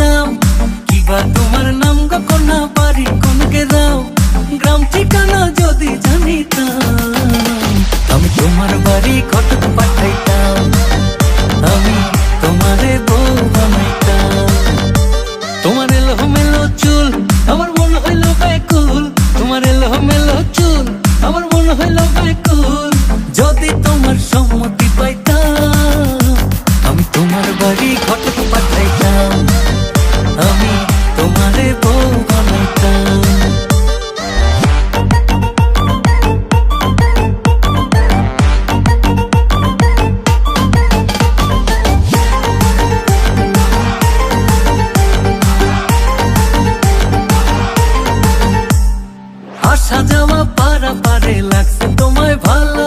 দাও? কিবা তোমার নাম গো কন্যা বাড়ি কোনকে দাও? গ্রাম ঠিকানা যদি জানিতাম, আমি তোমার বাড়ি ঘটক পাঠাইতাম, আমি তোমারে বউ বানাইতাম। তোমার এলো মেলো চুল, আমার মন হইল ব্যাকুল। তোমার এলো মেলো চুল, আমার মন হইল ব্যাকুল। যদি তোমার সম্মতি পাইতাম তোমার বাড়ি ঘটক পাঠাইতাম, আমি তোমারে বউ বানাইতাম। আসা যাওয়া পারা পারে লাগছে তোমায় ভালো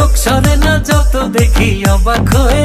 চোখ সরে না যত দেখি অবাক হয়ে